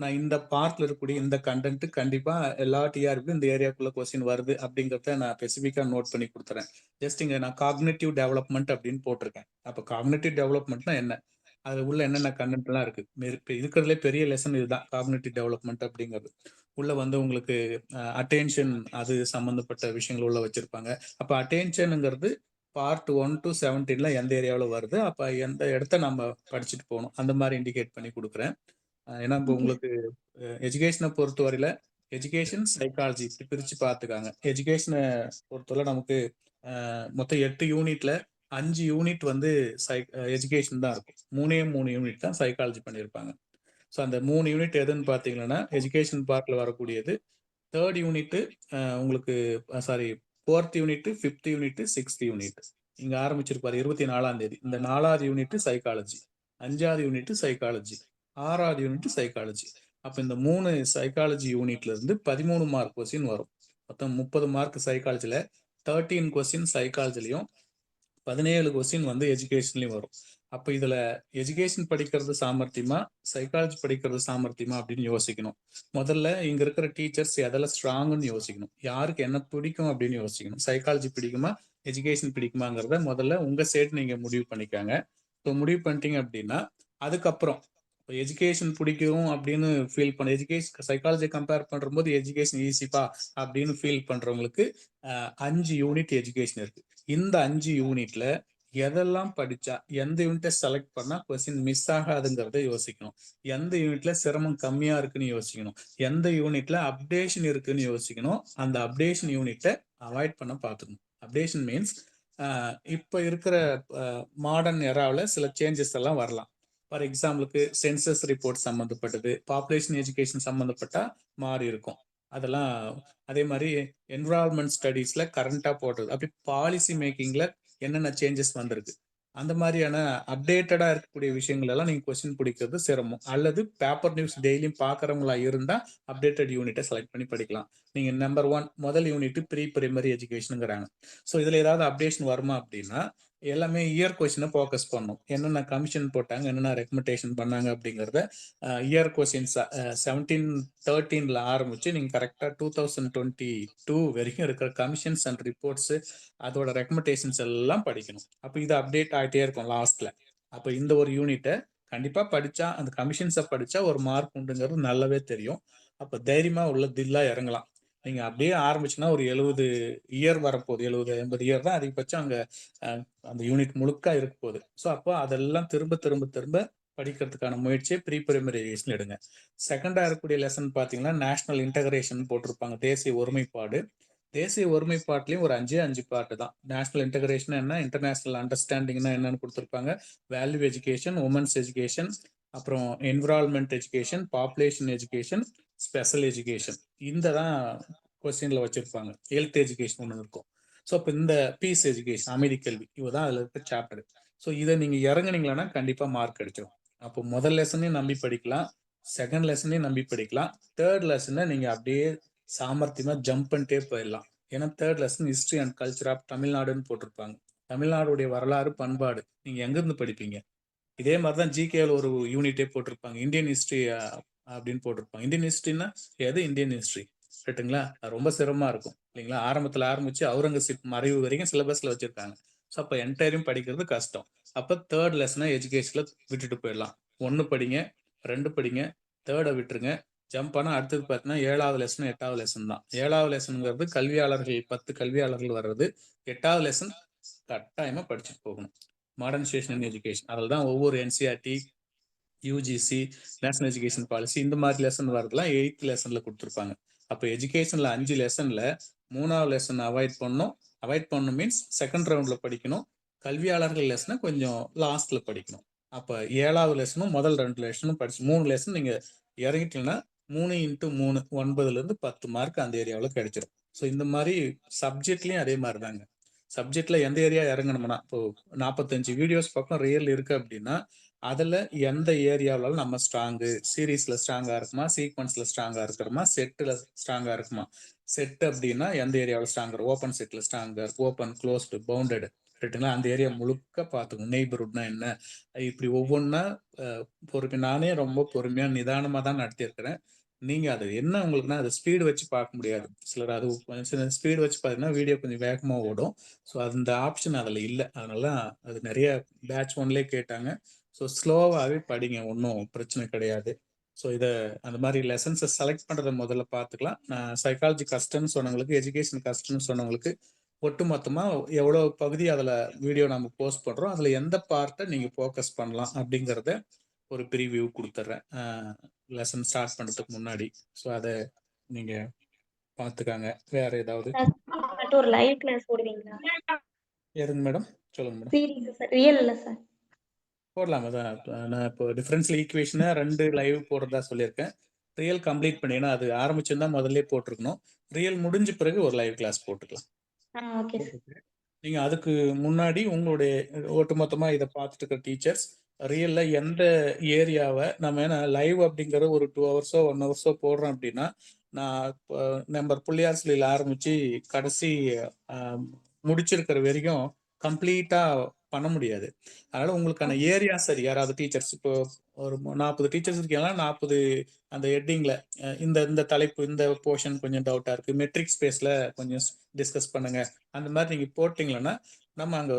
Speaker 1: நான் இந்த பார்ட்டில் இருக்கக்கூடிய இந்த கண்டென்ட் கண்டிப்பாக எல்லா டிஆர்பியும் இந்த ஏரியாக்குள்ள கொஸ்டின் வருது அப்படிங்கிறத நான் ஸ்பெசிஃபிக்காக நோட் பண்ணி கொடுத்துறேன். ஜஸ்ட் இங்கே நான் காக்னேட்டிவ் டெவலப்மெண்ட் அப்படின்னு போட்டிருக்கேன். அப்போ காக்னேட்டிவ் டெவலப்மெண்ட்னா என்ன? அது உள்ள என்னென்ன கண்டென்ட்லாம் இருக்கு? இருக்கிறதுலே பெரிய லெசன் இதுதான். காக்னேட்டிவ் டெவலப்மெண்ட் அப்படிங்கிறது. உள்ள வந்து உங்களுக்கு அட்டென்ஷன் அது சம்மந்தப்பட்ட விஷயங்கள் உள்ள வச்சிருப்பாங்க. அப்போ அட்டென்ஷனுங்கிறது பார்ட் ஒன் டு செவன்டீன்ல எந்த ஏரியாவில் வருது? அப்போ எந்த இடத்த நம்ம படிச்சுட்டு போகணும்? அந்த மாதிரி இண்டிகேட் பண்ணி கொடுக்குறேன். ஏன்னா இப்போ உங்களுக்கு எஜுகேஷனை பொறுத்தவரையில எஜுகேஷன் சைக்காலஜி இப்படி பிரித்து பார்த்துக்காங்க. எஜுகேஷனை பொறுத்தவரை நமக்கு மொத்தம் எட்டு யூனிட்ல அஞ்சு யூனிட் வந்து சை எஜுகேஷன் தான் இருக்கும். மூணே மூணு யூனிட் தான் சைக்காலஜி பண்ணியிருப்பாங்க. ஸோ அந்த மூணு யூனிட் எதுன்னு பார்த்தீங்கன்னா எஜுகேஷன் பார்ட்டில் வரக்கூடியது. தேர்ட் யூனிட்டு உங்களுக்கு sorry fourth unit fifth unit sixth unit இங்கே ஆரம்பிச்சிருப்பாரு இருபத்தி நாலாம் தேதி. இந்த நாலாவது யூனிட்டு சைக்காலஜி அஞ்சாவது யூனிட் சைக்காலஜி ஆறாவது யூனிட் சைக்காலஜி அப்போ இந்த மூணு சைக்காலஜி யூனிட்ல இருந்து பதிமூணு மார்க் கொஸ்டின் வரும். மொத்தம் முப்பது மார்க் சைக்காலஜியில் தேர்ட்டீன் கொஸ்டின் சைக்காலஜிலையும் பதினேழு கொஸ்டின் வந்து எஜுகேஷன்லையும் வரும். அப்ப இதுல எஜுகேஷன் படிக்கிறது சாமர்த்தியமா சைக்காலஜி படிக்கிறது சாமர்த்தியமா அப்படின்னு யோசிக்கணும். முதல்ல இங்க இருக்கிற டீச்சர்ஸ் எதெல்லாம் ஸ்ட்ராங்னு யோசிக்கணும். யாருக்கு என்ன பிடிக்கும் அப்படின்னு யோசிக்கணும். சைக்காலஜி பிடிக்குமா எஜுகேஷன் பிடிக்குமாங்கிறத முதல்ல உங்க சைடு நீங்க முடிவு பண்ணிக்காங்க. இப்போ முடிவு பண்ணிட்டீங்க அப்படின்னா அதுக்கப்புறம் இப்போ எஜுகேஷன் பிடிக்கும் அப்படின்னு ஃபீல் பண்ண எஜுகேஷன் சைக்காலஜி கம்பேர் பண்ணும்போது எஜுகேஷன் ஈஸிப்பா அப்படின்னு ஃபீல் பண்றவங்களுக்கு அஞ்சு யூனிட் எஜுகேஷன் இருக்கு. இந்த அஞ்சு யூனிட்ல எதெல்லாம் படிச்சா எந்த யூனிட்டை செலக்ட் பண்ணா கொஸ்டின் மிஸ் ஆகாதுங்கிறத யோசிக்கணும். எந்த யூனிட்ல சிரமம் கம்மியா இருக்குன்னு யோசிக்கணும். எந்த யூனிட்ல அப்டேஷன் இருக்குன்னு யோசிக்கணும். அந்த அப்டேஷன் யூனிட்டை அவாய்ட் பண்ண பார்த்துக்கணும். அப்டேஷன் மீன்ஸ் இப்போ இருக்கிற மாடர்ன் எராவில் சில சேஞ்சஸ் எல்லாம் வரலாம். ஃபார் எக்ஸாம்பிளுக்கு சென்சஸ் ரிப்போர்ட் சம்மந்தப்பட்டது பாப்புலேஷன் எஜுகேஷன் சம்மந்தப்பட்டா மாறி இருக்கும். அதெல்லாம் அதே மாதிரி என்விரான்மெண்ட் ஸ்டடீஸ்ல கரண்டா போடுறது. அப்படி பாலிசி மேக்கிங்ல என்னென்ன சேஞ்சஸ் வந்திருக்கு? அந்த மாதிரியான அப்டேட்டடா இருக்கக்கூடிய விஷயங்கள் எல்லாம் நீங்க கொஸ்டின் பிடிக்கிறது சிரமம். அல்லது பேப்பர் நியூஸ் டெய்லியும் பாக்குறவங்களா இருந்தா அப்டேட்டட் யூனிட்டை செலக்ட் பண்ணி படிக்கலாம். நீங்க நம்பர் ஒன் முதல் யூனிட் ப்ரீ பிரைமரி எஜுகேஷனுங்கிறாங்க ஸோ இதுல ஏதாவது அப்டேஷன் வருமா அப்படின்னா எல்லாமே இயர் கொஸ்டினை ஃபோக்கஸ் பண்ணும் என்னென்ன கமிஷன் போட்டாங்க என்னென்ன ரெக்கமெண்டேஷன் பண்ணாங்க அப்படிங்கிறத இயர் கொஸ்டின்ஸ் செவன்டீன் தேர்ட்டீனில் ஆரம்பித்து நீங்கள் கரெக்டாக டூ தௌசண்ட் டுவெண்ட்டி டூ வரைக்கும் இருக்கிற கமிஷன்ஸ் அண்ட் ரிப்போர்ட்ஸ் அதோட ரெக்கமெண்டேஷன்ஸ் எல்லாம் படிக்கணும். அப்போ இது அப்டேட் ஆகிட்டே இருக்கும் லாஸ்ட்டில் அப்போ இந்த ஒரு யூனிட்டை கண்டிப்பாக படித்தா அந்த கமிஷன்ஸை படித்தா ஒரு மார்க் உண்டுங்கிறது நல்லாவே தெரியும். அப்போ தைரியமாக உள்ள தில்லாக இறங்கலாம். நீங்கள் அப்படியே ஆரம்பிச்சுன்னா ஒரு எழுபது இயர் வரப்போகுது. எழுபது எண்பது இயர் தான் அதிகபட்சம் அங்கே அந்த யூனிட் முழுக்க இருக்க போகுது. ஸோ அப்போ அதெல்லாம் திரும்ப திரும்ப திரும்ப படிக்கிறதுக்கான முயற்சியை ப்ரீ பிரைமரி எஜுகேஷன் எடுங்க செகண்டாக இருக்கக்கூடிய லெசன் பார்த்தீங்கன்னா நேஷனல் இன்டகிரேஷன் போட்டிருப்பாங்க. தேசிய ஒருமைப்பாடு. தேசிய ஒருமைப்பாட்டிலையும் ஒரு அஞ்சே அஞ்சு பாட்டு தான். நேஷனல் இன்டகிரேஷன் என்ன இன்டர்நேஷனல் அண்டர்ஸ்டாண்டிங்னா என்னன்னு கொடுத்துருப்பாங்க. வேல்யூ எஜுகேஷன் உமன்ஸ் எஜுகேஷன் அப்புறம் environment education population education special education இந்த தான் கொஸ்டின்ல வச்சிருப்பாங்க. ஹெல்த் எஜுகேஷன் ஒன்று இருக்கும். ஸோ இப்போ இந்த பீஸ் எஜுகேஷன் அமைதி கல்வி இவ தான் அதில் இருக்க சாப்டர் ஸோ இதை நீங்க இறங்குனீங்களன்னா கண்டிப்பா மார்க் கிடைச்சிடும் அப்போ முதல் லெசனையும் நம்பி படிக்கலாம். செகண்ட் லெசனையும் நம்பி படிக்கலாம். தேர்ட் லெசனை நீங்க அப்படியே சாமர்த்தியமா ஜம்ப் பண்ணிட்டே போயிடலாம். ஏன்னா third lesson history and culture of தமிழ்நாடுன்னு போட்டிருப்பாங்க. தமிழ்நாடுடைய வரலாறு பண்பாடு நீங்க எங்கேருந்து படிப்பீங்க? இதே மாதிரி தான் ஜிகேல ஒரு யூனிட்டே போட்டிருப்பாங்க. இந்தியன் ஹிஸ்டரி அப்படின்னு போட்டிருப்பாங்க. இந்தியன் ஹிஸ்ட்ரின்னா எது இந்தியன் ஹிஸ்ட்ரி ரைட்டுங்களா அது ரொம்ப சிரமமா இருக்கும். இல்லைங்களா? ஆரம்பத்துல ஆரம்பிச்சு அவுரங்கசீப் மறைவு வரைக்கும் சிலபஸ்ல வச்சிருக்காங்க. ஸோ அப்போ என்டையரும் படிக்கிறது கஷ்டம். அப்போ தேர்ட் லெசனை எஜுகேஷனில் விட்டுட்டு போயிடலாம். ஒன்று படிங்க ரெண்டு படிங்க தேர்டை விட்டுருங்க. ஜம்ப் ஆனால் அடுத்தது பார்த்தீங்கன்னா ஏழாவது லெசன் எட்டாவது லெசன் தான். ஏழாவது லெசனுங்கிறது கல்வியாளர்கள் பத்து கல்வியாளர்கள் வர்றது. எட்டாவது லெசன் கட்டாயமாக படிச்சுட்டு போகணும். மாடர்னைசேஷன் இன் எஜுகேஷன் அதில் தான் ஒவ்வொரு NCERT UGC national education policy இந்த மாதிரி லெசன் வரதுலாம் எயித் லெசன்ல கொடுத்துருப்பாங்க. அப்போ எஜுகேஷன்ல அஞ்சு லெசன்ல மூணாவது லெசன் அவாய்ட் பண்ணணும். அவாய்ட் பண்ணணும் மீன்ஸ் செகண்ட் ரவுண்ட்ல படிக்கணும். கல்வியாளர்கள் லெசனை கொஞ்சம் லாஸ்ட்ல படிக்கணும். அப்போ ஏழாவது லெசனும் முதல் ரெண்டு லெசனும் படிச்சு மூணு லெசன் நீங்க இறங்கிட்டீங்கன்னா மூணு இன்ட்டு மூணு ஒன்பதுல இருந்து பத்து மார்க் அந்த ஏரியாவில் கிடைச்சிடும் ஸோ இந்த மாதிரி சப்ஜெக்ட்லயும் அதே மாதிரி தாங்க. சப்ஜெக்ட்ல எந்த ஏரியா இறங்கணும்னா இப்போ நாற்பத்தஞ்சு வீடியோஸ் பக்கம் ரியல் இருக்கு அப்படின்னா அதுல எந்த ஏரியாவில நம்ம ஸ்ட்ராங்கு சீரீஸ்ல ஸ்ட்ராங்கா இருக்குமா சீக்வன்ஸ்ல ஸ்ட்ராங்கா இருக்கிறோமா செட்டுல ஸ்ட்ராங்கா இருக்குமா? செட் அப்படின்னா எந்த ஏரியாவில் ஸ்ட்ராங்கர் ஓப்பன் செட்ல ஸ்ட்ராங்கர் ஓப்பன் க்ளோஸ்டு பவுண்டட் ரைட்டுங்களா அந்த ஏரியா முழுக்க பார்த்துக்கணும். நெய்பர்ஹுட்னா என்ன? இப்படி ஒவ்வொன்றா பொறுமை நானே ரொம்ப பொறுமையா நிதானமா தான் நடத்தியிருக்கிறேன். நீங்க அது என்ன உங்களுக்குன்னா அது ஸ்பீடு வச்சு பார்க்க முடியாது. சிலர் அது கொஞ்சம் ஸ்பீடு வச்சு பார்த்தீங்கன்னா வீடியோ கொஞ்சம் வேகமாக ஓடும். ஸோ அந்த ஆப்ஷன் அதில் இல்லை. அதனால அது நிறைய பேட்ச் ஒன்லேயே கேட்டாங்க. ஸோ ஸ்லோவாகவே படிங்க ஒன்றும் பிரச்சனை கிடையாது ஸோ இதை அந்த மாதிரி லெசன்ஸை செலக்ட் பண்ணுறதை முதல்ல பார்த்துக்கலாம் நான் சைக்காலஜி கஷ்டம்னு சொன்னவங்களுக்கு எஜுகேஷன் கஷ்டம்னு சொன்னவங்களுக்கு ஒட்டு மொத்தமாக எவ்வளோ பகுதி அதில் வீடியோ நம்ம போஸ்ட் பண்ணுறோம் அதில் எந்த பார்ட்டை நீங்கள் ஃபோக்கஸ் பண்ணலாம் அப்படிங்கிறத ஒரு ப்ரீவியூ கொடுத்துட்றேன் லெசன் ஸ்டார்ட் பண்ணுறதுக்கு முன்னாடி ஸோ அதை நீங்கள் பார்த்துக்காங்க வேற ஏதாவது
Speaker 2: ஒரு லைவ் கிளாஸ் போடுவீங்களா?
Speaker 1: எதுங்க மேடம் சொல்லுங்க மேடம்
Speaker 2: ரியல் இல்ல சார்
Speaker 1: போடலாம்? அதான் நான் இப்போ டிஃபரன்ஷியல் ஈக்குவேஷனை ரெண்டு லைவ் போடுறதா சொல்லியிருக்கேன். ரியல் கம்ப்ளீட் பண்ணி ஏன்னா அது ஆரம்பிச்சிருந்தா முதல்ல போட்டிருக்கணும். ரியல் முடிஞ்ச பிறகு ஒரு லைவ் கிளாஸ் போட்டுக்கலாம். நீங்க அதுக்கு முன்னாடி உங்களுடைய ஒட்டுமொத்தமா இதை பார்த்துட்டு இருக்க டீச்சர்ஸ் ரியல்ல எந்த ஏரியாவை நம்ம ஏன்னா லைவ் அப்படிங்கிற ஒரு டூ ஹவர்ஸோ ஒன் ஹவர்ஸோ போடுறோம் அப்படின்னா நான் நம்பர் புள்ளியார் சிலையில் ஆரம்பிச்சு கடைசி முடிச்சிருக்கிற வரைக்கும் கம்ப்ளீட்டா பண்ண முடியாது. அதனால உங்களுக்கான ஏரியா சரி யாராவது டீச்சர்ஸ் இப்போ ஒரு நாற்பது டீச்சர்ஸ் இருக்கீங்களா நாற்பது அந்த ஹெட்டிங்ல இந்த இந்த தலைப்பு இந்த போர்ஷன் கொஞ்சம் டவுட்டா இருக்கு. மெட்ரிக் ஸ்பேஸ்ல கொஞ்சம் டிஸ்கஸ் பண்ணுங்க. அந்த மாதிரி நீங்க போட்டீங்கன்னா நம்ம அங்க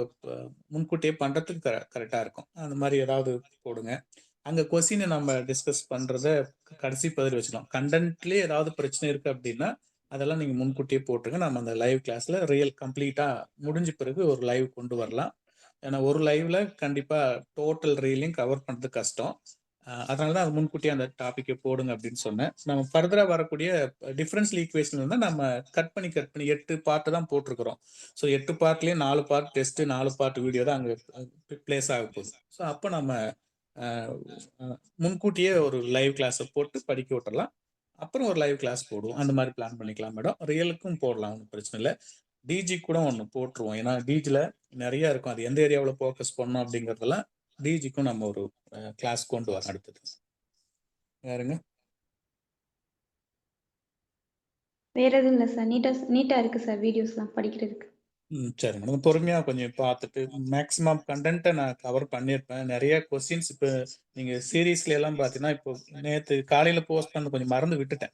Speaker 1: முன்கூட்டியே பண்றதுக்கு கரெக்டா இருக்கும். அந்த மாதிரி ஏதாவது போடுங்க. அங்க கொஸ்டினை நம்ம டிஸ்கஸ் பண்றத கடைசி பதில் வச்சுக்கலாம். கண்டென்ட்லயே ஏதாவது பிரச்சனை இருக்கு அப்படின்னா அதெல்லாம் நீங்க முன்கூட்டியே போட்டுருங்க. நம்ம அந்த லைவ் கிளாஸ்ல ரியல் கம்ப்ளீட்டா முடிஞ்ச பிறகு ஒரு லைவ் கொண்டு வரலாம். ஏன்னா ஒரு லைவ்ல கண்டிப்பா டோட்டல் ரீலையும் கவர் பண்றது கஷ்டம். அஹ் அதனால தான் அது முன்கூட்டியே அந்த டாபிக்கை போடுங்க அப்படின்னு சொன்னேன். நம்ம ஃபர்தரா வரக்கூடிய டிஃபரன்ஸ் ஈக்குவேஷன் இருந்தால் நம்ம கட் பண்ணி கட் பண்ணி எட்டு பார்ட்டு தான் போட்டிருக்கிறோம். ஸோ எட்டு பார்ட்லேயே நாலு பார்ட் டெஸ்ட் நாலு பார்ட் வீடியோ தான் அங்கே பிளேஸ் ஆக போகுது. ஸோ அப்போ நம்ம முன்கூட்டியே ஒரு லைவ் கிளாஸை போட்டு படிக்க விட்டுறலாம். அப்புறம் ஒரு லைவ் கிளாஸ் போடுவோம். அந்த மாதிரி பிளான் பண்ணிக்கலாம் மேடம். ரியலுக்கும் போடலாம் ஒன்றும் பிரச்சனை இல்லை. டிஜி கூட ஒன்று போட்டுருவோம். ஏன்னா டிஜியில் நிறைய இருக்கும். அது எந்த ஏரியாவில் ஃபோக்கஸ் பண்ணோம் அப்படிங்கிறதெல்லாம் டிஜிக்கும் நம்ம ஒரு கிளாஸ் கொண்டு வரோம் அடுத்தது. வேறுங்க
Speaker 2: வேற எதுவும் இல்லை சார் நீட்டா நீட்டா இருக்கு சார் வீடியோஸ்லாம் படிக்கிறதுக்கு.
Speaker 1: ம் சரி மேடம் பொறுமையாக கொஞ்சம் பார்த்துட்டு மேக்ஸிமம் கண்டென்ட்டை நான் கவர் பண்ணியிருப்பேன். நிறைய கொஸ்டின்ஸ் இப்போ நீங்கள் சீரீஸ்ல எல்லாம் பார்த்தீங்கன்னா இப்போ நேற்று காலையில் போஸ்ட் பண்ண கொஞ்சம் மறந்து விட்டுட்டேன்.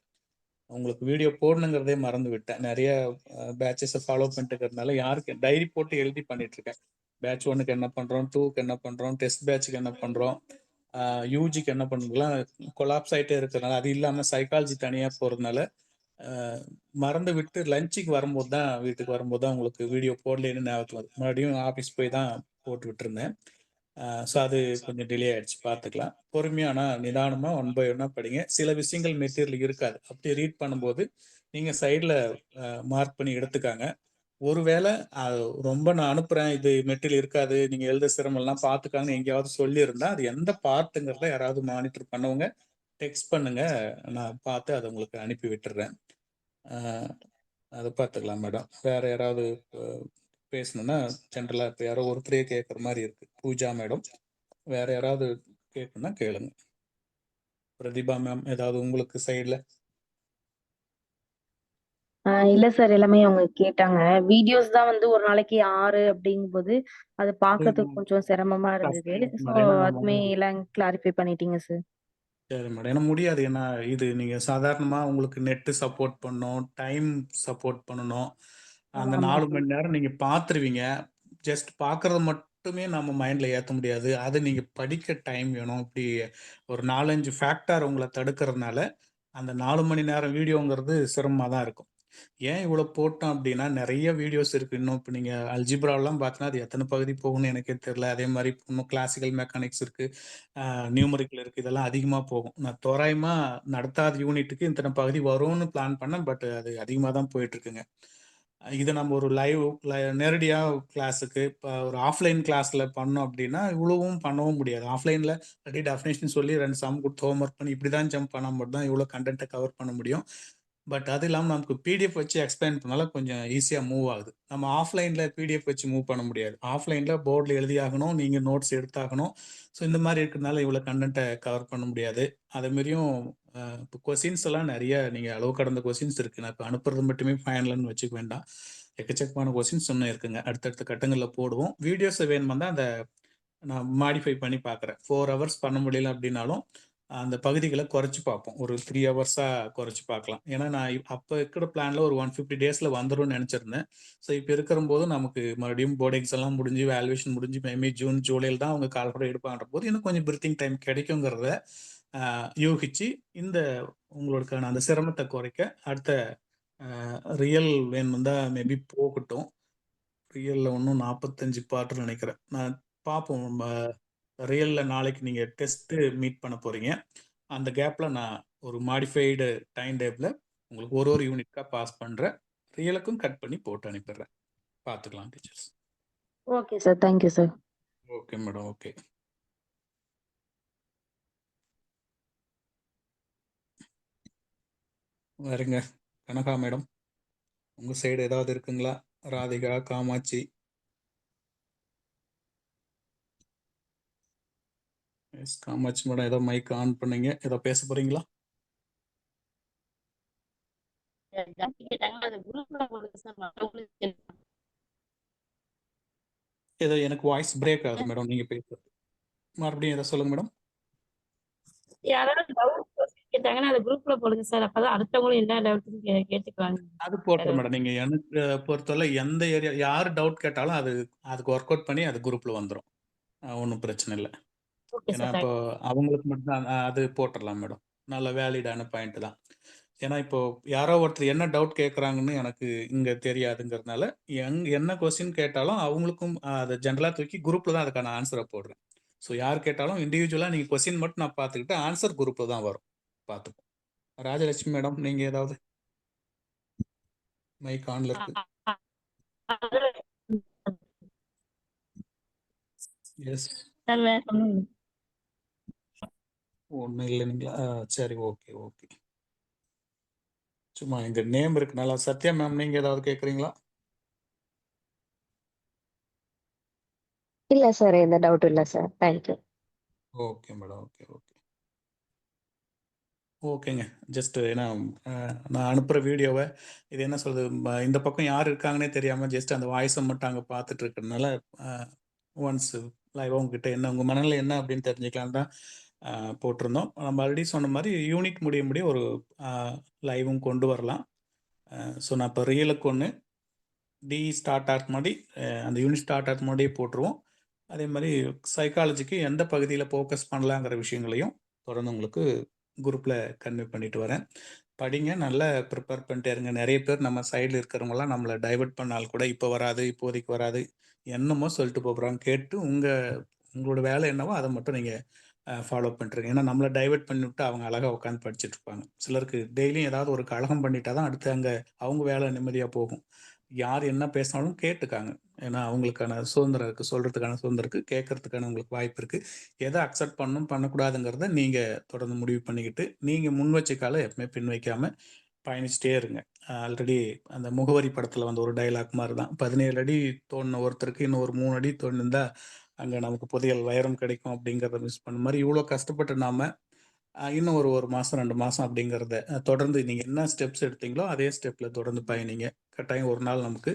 Speaker 1: உங்களுக்கு வீடியோ போடணுங்கிறதே மறந்து விட்டேன் நிறைய பேட்சஸை ஃபாலோ பண்ணிட்டு இருக்கிறதுனால யாருக்கு டைரி போட்டு எழுதி பண்ணிட்டு இருக்கேன் பேட்ச் ஒன்னுக்கு என்ன பண்ணுறோம் டூக்கு என்ன பண்ணுறோம் டெஸ்ட் பேட்சுக்கு என்ன பண்ணுறோம் யூஜிக்கு என்ன பண்ணுறதுலாம் கொலாப்ஸ் ஆகிட்டே இருக்கிறதுனால அது இல்லாமல் சைக்காலஜி தனியாக போகிறதுனால மறந்து விட்டு லஞ்சுக்கு வரும்போது தான் வீட்டுக்கு வரும்போது தான் உங்களுக்கு வீடியோ போடலேன்னு ஞாபகத்தில் வருது. மறுபடியும் ஆஃபீஸ் போய் தான் போட்டு விட்டுருந்தேன் ஸோ அது கொஞ்சம் டிலே ஆயிடுச்சு. பார்த்துக்கலாம். பொறுமையாக ஆனால் நிதானமாக ஒன் பை ஒன்னாக படிங்க. சில விஷயங்கள் மெட்டீரியல் இருக்காது. அப்படி ரீட் பண்ணும்போது நீங்கள் சைடில் மார்க் பண்ணி எடுத்துக்காங்க. ஒருவேளை அது ரொம்ப நான் அனுப்புகிறேன் இது மெட்டீரியல் இருக்காது. நீங்கள் எழுத சிரமம்லாம் பார்த்துக்காங்க எங்கேயாவது சொல்லியிருந்தா அது எந்த பார்ட்டுங்கிறத யாராவது மானிட்டர் பண்ணவங்க டெக்ஸ்ட் பண்ணுங்க. நான் பார்த்து அதை உங்களுக்கு அனுப்பி விட்டுறேன். அதை பார்த்துக்கலாம் மேடம் வேற யாராவது பேசணும்னா ஜென்ரலாக இப்போ யாரோ ஒருத்தரே கேட்குற மாதிரி இருக்கு. பூஜா மேடம் வேற யாராவது கேட்கணும்னா கேளுங்க. பிரதிபா மேம் ஏதாவது உங்களுக்கு சைடில்
Speaker 3: இல்ல சார் எல்லாமே அவங்க கேட்டாங்க. வீடியோஸ் தான் வந்து ஒரு நாளைக்கு ஆறு அப்படிங்கும்போது அது பார்க்கிறதுக்கு கொஞ்சம் சிரமமா இருந்தது. ஸோ. அதுமே எல்லாம் கிளாரிஃபை பண்ணிட்டீங்க சார்
Speaker 1: சரி மேடம் ஏன்னா முடியாது. ஏன்னா இது நீங்கள் சாதாரணமாக உங்களுக்கு நெட்டு சப்போர்ட் பண்ணணும் டைம் சப்போர்ட் பண்ணணும். அந்த நாலு மணி நேரம் நீங்கள் பார்த்துருவீங்க ஜஸ்ட் பார்க்கறது மட்டுமே நம்ம மைண்டில் ஏற்ற முடியாது. அது நீங்கள் படிக்க டைம் வேணும். இப்படி ஒரு நாலஞ்சு ஃபேக்டர் உங்களை தடுக்கிறதுனால அந்த நாலு மணி நேரம் வீடியோங்கிறது சிரமமாக தான் இருக்கும். ஏன் இவ்வளோ போட்டோம் அப்படின்னா நிறைய வீடியோஸ் இருக்கு. இன்னும் இப்போ நீங்கள் அல்ஜிப்ராலாம் பார்த்தீங்கன்னா அது எத்தனை பகுதி போகும்னு எனக்கே தெரியல. அதே மாதிரி இன்னும் கிளாசிக்கல் மெக்கானிக்ஸ் இருக்கு. நியூமரிக்கல் இருக்கு. இதெல்லாம் அதிகமாக போகும். நான் தோராயமாக நடத்தாத யூனிட்டுக்கு இத்தனை பகுதி வரும்னு பிளான் பண்ணேன். பட் அது அதிகமாக தான் போயிட்டு இருக்குங்க. இதை நம்ம ஒரு லைவ் நேரடியாக கிளாஸுக்கு இப்போ ஒரு ஆஃப்லைன் கிளாஸில் பண்ணோம் அப்படின்னா இவ்வளவும் பண்ணவும் முடியாது. ஆஃப்லைனில் ரெடி டெஃபினேஷன் சொல்லி ரெண்டு சம் கொடுத்து ஹோம் ஒர்க் பண்ணி இப்படி தான் ஜம்ப் பண்ணால் மட்டும் தான் இவ்வளோ கண்டென்ட்டை கவர் பண்ண முடியும். பட் அது இல்லாமல் நமக்கு பிடிஎஃப் வச்சு எக்ஸ்பிளைன் பண்ணால கொஞ்சம் ஈஸியாக மூவ் ஆகுது. நம்ம ஆஃப்லைனில் பிடிஎஃப் வச்சு மூவ் பண்ண முடியாது. ஆஃப்லைனில் போர்டில் எழுதி ஆகணும் நீங்கள் நோட்ஸ் எடுத்தாகணும். ஸோ இந்த மாதிரி இருக்கிறதுனால இவ்வளோ கண்டென்ட்டை கவர் பண்ண முடியாது. அதேமாரியும் இப்போ கொஸ்டின்ஸ் எல்லாம் நிறைய நீங்கள் அளவு கடந்த கொஸ்டின்ஸ் இருக்குது நான் இப்போ அனுப்புறது மட்டுமே ஃபைனல்னு வச்சுக்க வேண்டாம். எக்கச்சக்கமான கொஸ்டின்ஸ் இன்னும் இருக்குங்க. அடுத்தடுத்த கட்டங்களில் போடுவோம். வீடியோஸை வேணுமா தான் அதை நான் மாடிஃபை பண்ணி பார்க்குறேன் ஃபோர் ஹவர்ஸ் பண்ண முடியல அப்படின்னாலும் அந்த பகுதிகளை குறைச்சி பார்ப்போம். ஒரு த்ரீ ஹவர்ஸாக குறைச்சி பார்க்கலாம். ஏன்னா நான் அப்போ இருக்கிற பிளானில் ஒரு ஒன் ஃபிஃப்டி டேஸில் வந்துடும் நினச்சிருந்தேன். ஸோ இப்போ இருக்கிற போது நமக்கு மறுபடியும் போர்டு எக்ஸாம் முடிஞ்சு வேல்யூவேஷன் முடிஞ்சு மேமே ஜூன் ஜூலையில் தான் அவங்க கால்குலேட் எடுப்பான்ற போது இன்னும் கொஞ்சம் பிரீத்திங் டைம் கிடைக்குங்கிறத யூகிச்சு இந்த உங்களுக்கான அந்த சிரமத்தை குறைக்க அடுத்த ரியல் வேணும் தான் மேபி போகட்டும். ரியலில் ஒன்றும் நாற்பத்தஞ்சு பாட்டு நினைக்கிறேன். நான் பார்ப்போம். ரியலில் நாளைக்கு நீங்கள் டெஸ்ட்டு மீட் பண்ண போகிறீங்க அந்த கேப்பில் நான் ஒரு மாடிஃபைடு டைம் டேபிளில் உங்களுக்கு ஒரு ஒரு யூனிட்டாக பாஸ் பண்ணுறேன் ரியலுக்கும் கட் பண்ணி போட்டு அனுப்பிடுறேன். பார்த்துக்கலாம் teachers
Speaker 3: okay sir thank you sir
Speaker 1: okay madam okay வேறுங்க Kanaka madam உங்கள் சைடு ஏதாவது இருக்குங்களா? ராதிகா காமாட்சி. எஸ் காமாட்சி மேடம் ஏதோ மைக் ஆன் பண்ணீங்க. ஏதோ பேச போறீங்களா? ஏதோ எனக்கு வாய்ஸ் பிரேக் ஆகுது மேடம் நீங்க பேசுறது. மறுபடியும் ஏதோ சொல்லுங்க மேடம்.
Speaker 4: யாராவது டவுட் கேட்டாங்கன்னா அது குரூப்ல போடுங்க சார் அப்பதான் அடுத்தவங்களும் என்ன டவுட்னு கேட்டுக்குவாங்க
Speaker 1: அது போட்டுரும் மேடம் நீங்க எனக்கு பொறுத்தவரை எந்த ஏரியா யார் டவுட் கேட்டாலும் அது அதுக்கு ஒர்க் அவுட் பண்ணி அது குரூப்ல வந்துடும் ஒன்றும் பிரச்சனை இல்லை. ஏன்னா இப்போ அவங்களுக்கு மட்டும் அது போட்டுடலாம் மேடம். நல்ல வேலிடான பாயிண்ட் தான். ஏன்னா இப்போ யாரோ ஒருத்தர் என்ன டவுட் கேட்குறாங்கன்னு எனக்கு இங்கே தெரியாதுங்கிறதுனால எங் என்ன கொஸ்டின் கேட்டாலும் அவங்களுக்கும் அதை ஜென்ரலாக தூக்கி குரூப்பில் தான் அதுக்கான ஆன்சரை போடுறேன். ஸோ யார் கேட்டாலும் இண்டிவிஜுவலாக நீங்கள் கொஸ்டின் மட்டும் நான் பார்த்துக்கிட்டு ஆன்சர் குரூப்பில் தான் வரும். பார்த்துப்போம். ராஜலட்சுமி மேடம் நீங்கள் ஏதாவது? மைக் ஆன்ல இருக்கு. எஸ்
Speaker 4: சார் வேற ஒண்ணும் இல்ல.
Speaker 1: ஒன்றும் இல்லைங்களா சரி ஓகே ஓகே. சும்மா இந்த நேம் இருக்குனால சத்யா மேம் நீங்கள் ஏதாவது கேட்குறீங்களா
Speaker 5: இல்ல சார் எந்த டவுட்டும் இல்ல sir thank you
Speaker 1: okay madam okay okay ஓகேங்க ஜஸ்ட் ஏன்னா நான் அனுப்புகிற வீடியோவை இது என்ன சொல்றது இந்த பக்கம் யார் இருக்காங்கன்னே தெரியாமல் ஜஸ்ட் அந்த வாய்ஸை மட்டும் அங்கே பார்த்துட்டு இருக்கிறதுனால ஒன்ஸ் லைவாக உங்ககிட்ட என்ன உங்கள் மனநிலை என்ன அப்படின்னு தெரிஞ்சுக்கலாம் தான் போட்டிருந்தோம். நம்ம ஆல்ரெடி சொன்ன மாதிரி யூனிட் முடிய முடிய ஒரு லைவும் கொண்டு வரலாம். ஸோ நான் இப்போ ரியலுக்கு ஒன்று டி ஸ்டார்ட் ஆகிறதுக்கு முன்னாடி அந்த யூனிட் ஸ்டார்ட் ஆகிறதுக்கு முன்னாடியே போட்டுருவோம். அதே மாதிரி சைக்காலஜிக்கு எந்த பகுதியில் ஃபோக்கஸ் பண்ணலாங்கிற விஷயங்களையும் தொடர்ந்து உங்களுக்கு குரூப்பில் கன்வே பண்ணிட்டு வரேன். படிங்க நல்லா ப்ரிப்பேர் பண்ணிட்டே இருங்க. நிறைய பேர் நம்ம சைடில் இருக்கிறவங்களாம் நம்மளை டைவர்ட் பண்ணால் கூட இப்போ வராது இப்போதைக்கு வராது. என்னமோ சொல்லிட்டு போகிறாங்க கேட்டு உங்கள் உங்களோட வேலை என்னவோ அதை மட்டும் நீங்கள் ஃபாலோ பண்ணிட்டுருங்க ஏன்னா நம்மளை டைவர்ட் பண்ணிவிட்டு அவங்க அழகாக உட்காந்து படிச்சுட்டு இருப்பாங்க சிலருக்கு டெய்லியும் ஏதாவது ஒரு கழகம் பண்ணிட்டா தான் அடுத்து அங்கே அவங்க வேலை நிம்மதியாக போகும். யார் என்ன பேசினாலும் கேட்டுக்காங்க. ஏன்னா அவங்களுக்கான சுதந்திரம் இருக்குது சொல்கிறதுக்கான சுதந்திரம் இருக்குது கேட்கறதுக்கான உங்களுக்கு வாய்ப்பு இருக்குது எதை அக்செப்ட் பண்ணணும் பண்ணக்கூடாதுங்கிறத நீங்கள் தொடர்ந்து முடிவு பண்ணிக்கிட்டு நீங்கள் முன் வச்சுக்கால காலை எப்பவுமே பின் வைக்காமல் பயணிச்சிட்டே இருங்க. ஆல்ரெடி அந்த முகவரி படத்தில் வந்து ஒரு டைலாக் மாதிரி தான் பதினேழு அடி தோண்டின ஒருத்தருக்கு இன்னும் ஒரு மூணு அடி தோண்டிருந்தா அங்கே நமக்கு புதையல் வைரம் கிடைக்கும் அப்படிங்கிறத மிஸ் பண்ண மாதிரி இவ்வளோ கஷ்டப்பட்டு நாம இன்னும் ஒரு ஒரு மாதம் ரெண்டு மாதம் அப்படிங்கிறத தொடர்ந்து நீங்கள் என்ன ஸ்டெப்ஸ் எடுத்தீங்களோ அதே ஸ்டெப்பில் தொடர்ந்து பயணிங்க. கட்டாயம் ஒரு நாள் நமக்கு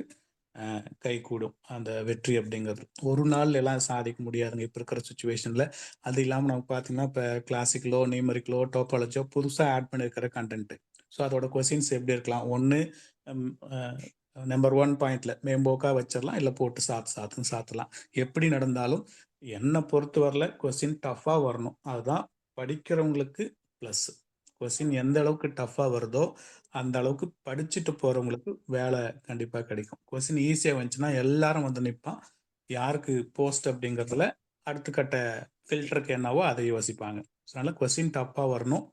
Speaker 1: கை கூடும் அந்த வெற்றி அப்படிங்கிறது. ஒரு நாள் எல்லாம் சாதிக்க முடியாதுங்க. இப்போ இருக்கிற சுச்சுவேஷனில் அது இல்லாமல் நமக்கு பார்த்தீங்கன்னா இப்போ கிளாசிக்கலோ நியூமரிக்கலோ டோப்பாலஜியோ புதுசாக ஆட் பண்ணியிருக்கிற கண்டென்ட்டு ஸோ அதோட கொஸ்டின்ஸ் எப்படி இருக்கலாம்? ஒன்று நம்பர் ஒன் பாயிண்ட்ல மேம்போக்கா வச்சிடலாம் இல்லை போட்டு சாத்து சாத்துன்னு சாத்தலாம். எப்படி நடந்தாலும் என்னை பொறுத்த வரல கொஸ்டின் டஃப்பாக வரணும். அதுதான் படிக்கிறவங்களுக்கு ப்ளஸ் கொஸ்டின் எந்த அளவுக்கு டஃப்பாக வருதோ அந்த அளவுக்கு படிச்சுட்டு போகிறவங்களுக்கு வேலை கண்டிப்பாக கிடைக்கும். கொஸ்டின் ஈஸியாக வந்துச்சுன்னா எல்லாரும் வந்து நிற்பான் யாருக்கு போஸ்ட் அப்படிங்கிறதுல அடுத்த கட்ட ஃபில்டருக்கு என்னவோ அதை யோசிப்பாங்க. அதனால் கொஸ்டின் டஃப்பாக வரணும்.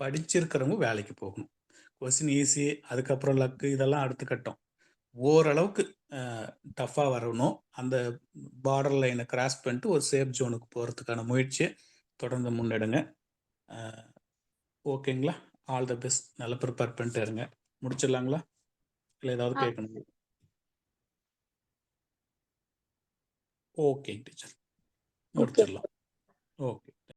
Speaker 1: படிச்சிருக்கிறவங்க வேலைக்கு போகணும். கொஸ்டின் ஈஸி அதுக்கப்புறம் லக்கு இதெல்லாம் அடுத்த கட்டம். ஓரளவுக்கு டஃப்பாக வரணும். அந்த பார்டர் லைனை கிராஸ் பண்ணிட்டு ஒரு சேஃப் ஜோனுக்கு போகிறதுக்கான முயற்சியை தொடர்ந்து முன்னெடுங்க. ஓகேங்களா? ஆல் த பெஸ்ட் நல்லா ப்ரிப்பேர் பண்ணிட்டு இருங்க. முடிச்சிடலாங்களா? இல்லை ஏதாவது. கேட்கணும்? Okay teacher. முடிச்சிடலாம். ஓகே.